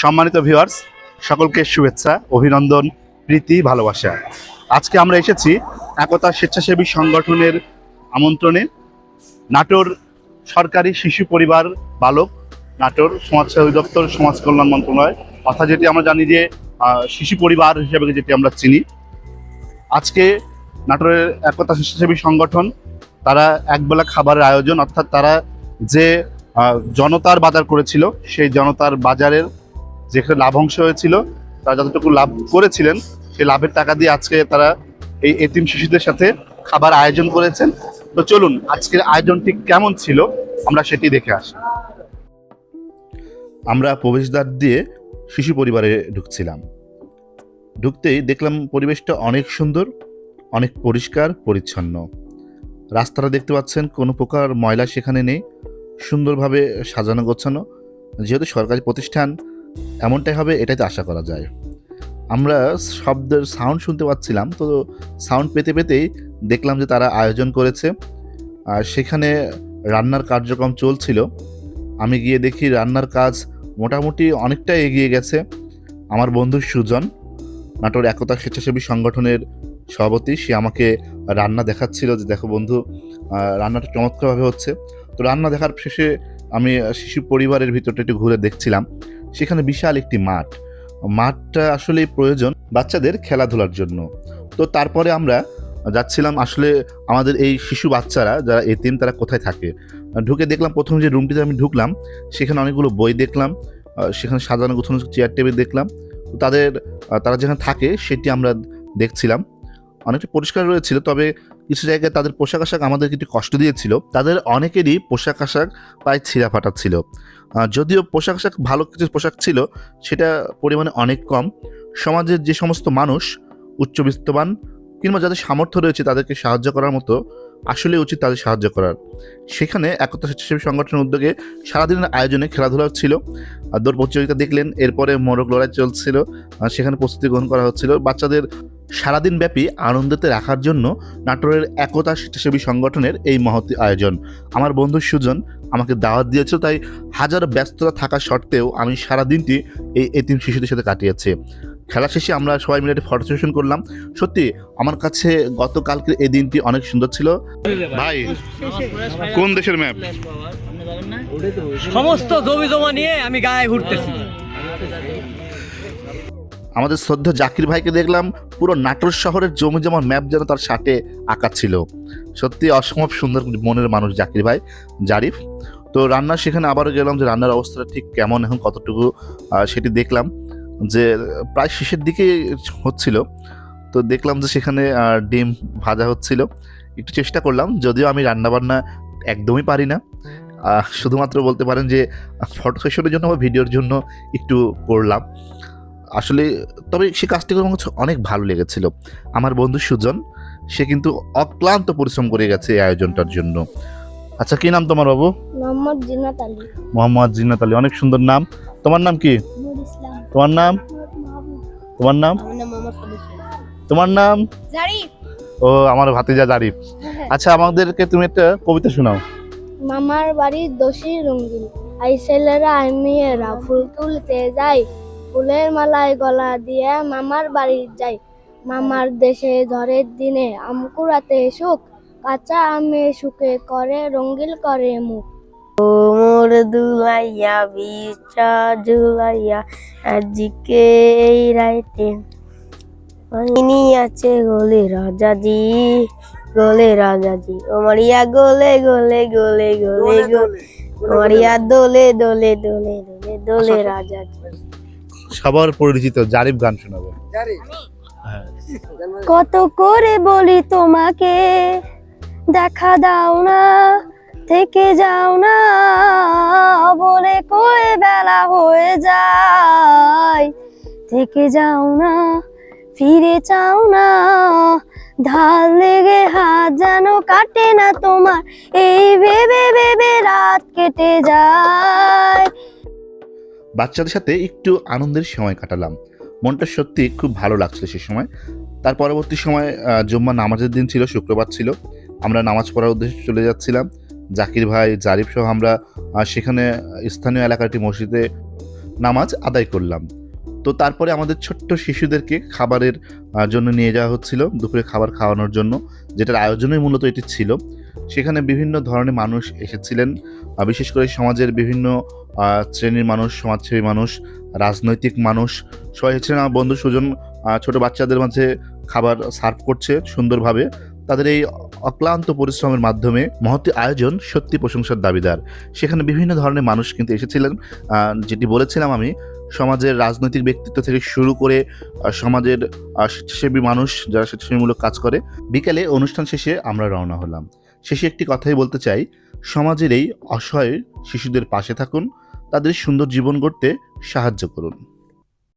সম্মানিত ভিউয়ার্স সকলকে শুভেচ্ছা, অভিনন্দন, প্রীতি, ভালোবাসা। আজকে আমরা এসেছি একতা স্বেচ্ছাসেবী সংগঠনের আমন্ত্রণে। নাটোর সরকারি শিশু পরিবার বালক, নাটোর সমাজসেবা অধিদপ্তর সমাজ কল্যাণ মন্ত্রণালয়, অর্থাৎ যেটি আমরা জানি যে শিশু পরিবার হিসেবে যেটি আমরা চিনি। আজকে নাটোরের একতা স্বেচ্ছাসেবী সংগঠন, তারা একবেলা খাবারের আয়োজন, অর্থাৎ তারা যে জনতার বাজার করেছিল, সেই জনতার বাজারের যেখানে লাভাংশ হয়েছিল, তারা যতটুকু লাভ করেছিলেন, সেই লাভের টাকা দিয়ে আজকে তারা এই এতিম শিশুদের সাথে খাবার আয়োজন করেছেন। তো চলুন, আজকের আয়োজনটি কেমন ছিল, আমরা সেটি দেখে আসি। আমরা প্রবেশদ্বার দিয়ে শিশু পরিবারে ঢুকছিলাম। ঢুকতেই দেখলাম পরিবেশটা অনেক সুন্দর, অনেক পরিষ্কার, পরিচ্ছন্ন। রাস্তাটা দেখতে পাচ্ছেন, কোনো প্রকার ময়লা সেখানে নেই, সুন্দরভাবে সাজানো গোছানো। যেহেতু সরকারি প্রতিষ্ঠান এমনটাই হবে, এটাই তো আশা করা যায়। আমরা শব্দের সাউন্ড শুনতে পাচ্ছিলাম, তো সাউন্ড পেতে পেতেই দেখলাম যে তারা আয়োজন করেছে। আর সেখানে রান্নার কার্যক্রম চলছিল। আমি গিয়ে দেখি রান্নার কাজ মোটামুটি অনেকটা এগিয়ে গেছে। আমার বন্ধু সুজন, নাটোর একতা স্বেচ্ছাসেবী সংগঠনের সভাপতি, সে আমাকে রান্না দেখাচ্ছিল যে দেখো বন্ধু রান্নাটা চমৎকারভাবে হচ্ছে। তো রান্না দেখার শেষে আমি শিশু পরিবারের ভিতরটা একটু ঘুরে দেখছিলাম। সেখানে বিশাল একটি মাঠ। মাঠটা আসলে প্রয়োজন বাচ্চাদের খেলাধুলার জন্য। তো তারপরে আমরা যাচ্ছিলাম আসলে আমাদের এই শিশু বাচ্চারা যারা এতিম, তারা কোথায় থাকে? ঢুকে দেখলাম প্রথম যে রুমটিতে আমি ঢুকলাম, সেখানে অনেকগুলো বই দেখলাম সেখানে সাজানো গোছানো চেয়ার টেবিল দেখলাম। তাদের তারা যেখানে থাকে সেটি আমরা দেখছিলাম। অনেকটা পরিষ্কার রয়েছিল, তবে কিছু জায়গায় তাদের পোশাক আশাক আমাদের একটু কষ্ট দিয়েছিল। তাদের অনেকেরই পোশাক আশাক প্রায় ছিঁড়া ফাটা ছিল। যদিও পোশাক আশাক ভালো কিছু পোশাক ছিল, সেটা পরিমাণে অনেক কম। সমাজের যে সমস্ত মানুষ, উচ্চবিত্তবান কিংবা যাদের সামর্থ্য রয়েছে তাদেরকে সাহায্য করার মতো আসলে উচিত তাদের সাহায্য করার। সেখানে একতা স্বেচ্ছাসেবী সংগঠনের উদ্যোগে সারাদিনের আয়োজনে খেলাধুলা ছিল আর দৌড় প্রতিযোগিতা দেখলেন, এরপরে মোরগ লড়াই চলছিল সেখানে প্রস্তুতি গ্রহণ করা হচ্ছিল। বাচ্চাদের সারাদিন ব্যাপী আনন্দতে রাখার জন্য নাটোরের একতা স্বেচ্ছাসেবী সংগঠনের এই মহতি আয়োজন। আমার বন্ধু সুজন আমাকে দাওয়াত দিয়েছিল, তাই হাজার ব্যস্ততা থাকা সত্ত্বেও আমি সারা দিনটি এই এতিম শিশুদের সাথে কাটিয়েছি। খেলা শেষে আমরা সবাই মিলে একটা ফটো সেশন করলাম। সত্যি আমার কাছে গতকালকে এই দিনটি অনেক সুন্দর ছিল। ভাই কোন দেশের ম্যাপ সমস্ত জমি জমা নিয়ে আমি গায়ে ঘুরতেছি। আমাদের শ্রদ্ধা জাকির ভাইকে দেখলাম পুরো নাটোর শহরের জমি জমা ম্যাপ যেন তার শার্টে আঁকা ছিল। সত্যি অসম্ভব সুন্দর মনের মানুষ জাকির ভাই জারিফ। তো রান্নার সেখানে আবারও গেলাম যে রান্নার অবস্থাটা ঠিক কেমন এখন কতটুকু সেটি দেখলাম। যে প্রায় শেষের দিকে হচ্ছিল তো দেখলাম যে সেখানে ডিম ভাজা হচ্ছিল। একটু চেষ্টা করলাম যদিও আমি রান্নাবান্না একদমই পারি না। শুধুমাত্র বলতে পারেন যে ফটো সেশনের জন্য বা ভিডিওর জন্য একটু করলাম। আসলে তবে সে কাজটি করে আমার অনেক ভালো লেগেছিল। আমার বন্ধু সুজন সে কিন্তু অক্লান্ত পরিশ্রম করে গেছে এই আয়োজনটার জন্য। আচ্ছা কি নাম তোমার বাবু? মোহাম্মদ জিনাত আলী। মোহাম্মদ জিন্নাত আলী অনেক সুন্দর নাম। তোমার নাম কি? তোমার নাম? তোমার নাম? তোমার নাম? ও আমার ভাতিজা জারিফ। আচ্ছা আমাদেরকে তুমি একটা কবিতা শোনাও। মামার বাড়ির দোষী রঙ্গিন। আই ছেলেরা আই মেয়েরা ফুল তুলতে যাই। ফুলের মালায় গলা দিয়ে মামার বাড়ি যাই। মামার দেশে ঝড়ের দিনে আম কুড়াতে সুখ। কাঁচা আমে সুখে করে রঙ্গিল করে মুখ। মোর দুলাইয়া বিচা ঝুলাইয়া আজকে এই রাইতে ইনি আছে গোলে রাজাজি গোলে রাজাজি ও মারিয়া গোলে গোলে গোলে গোলে গোলে মারিয়া দোলে দোলে দোলে দোলে দোলে রাজাজি সবার পরিচিত জারিফ গান শোনাবে। হ্যাঁ। কত করে বলি তোমাকে দেখা দাও না। থেকে যাও না বলে কয়ে বেলা হয়ে যায়। থেকে যাও না, ফিরে চাও না, ধার লেগে হাত যেন কাটে না তোমার। এই ভেবে ভেবে রাত কেটে যায়। বাচ্চাদের সাথে একটু আনন্দের সময় কাটালাম। মনটা সত্যি খুব ভালো লাগছিল সে সময়। তার পরবর্তী সময় জুম্মা নামাজের দিন ছিল, শুক্রবার ছিল। আমরা নামাজ পড়ার উদ্দেশ্যে চলে যাচ্ছিলাম। জাকির ভাই, জারিফ সহ আমরা সেখানে স্থানীয় এলাকার একটি মসজিদে নামাজ আদায় করলাম। তো তারপরে আমাদের ছোট্ট শিশুদেরকে খাবারের জন্য নিয়ে যাওয়া হচ্ছিল, দুপুরে খাবার খাওয়ানোর জন্য, যেটার আয়োজনই মূলত এটি ছিল। সেখানে বিভিন্ন ধরনের মানুষ এসেছিলেন বিশেষ করে সমাজের বিভিন্ন শ্রেণির মানুষ, সমাজসেবী মানুষ, রাজনৈতিক মানুষ, সবাই এসেছিলেন। আমার বন্ধু সুজন ছোট বাচ্চাদের মাঝে খাবার সার্ভ করছে সুন্দরভাবে। তাদের এই অক্লান্ত পরিশ্রমের মাধ্যমে মহতি আয়োজন সত্যি প্রশংসার দাবিদার। সেখানে বিভিন্ন ধরনের মানুষ কিন্তু এসেছিলেন। যেটি বলেছিলাম আমি, সমাজের রাজনৈতিক ব্যক্তিত্ব থেকে শুরু করে সমাজের স্বেচ্ছাসেবী মানুষ যারা স্বেচ্ছাসেবীমূলক কাজ করে, বিকেলে অনুষ্ঠান শেষে আমরা রওনা হলাম। শেষে একটি কথাই বলতে চাই, সমাজের এই অসহায় শিশুদের পাশে থাকুন, তাদের সুন্দর জীবন গড়তে সাহায্য করুন।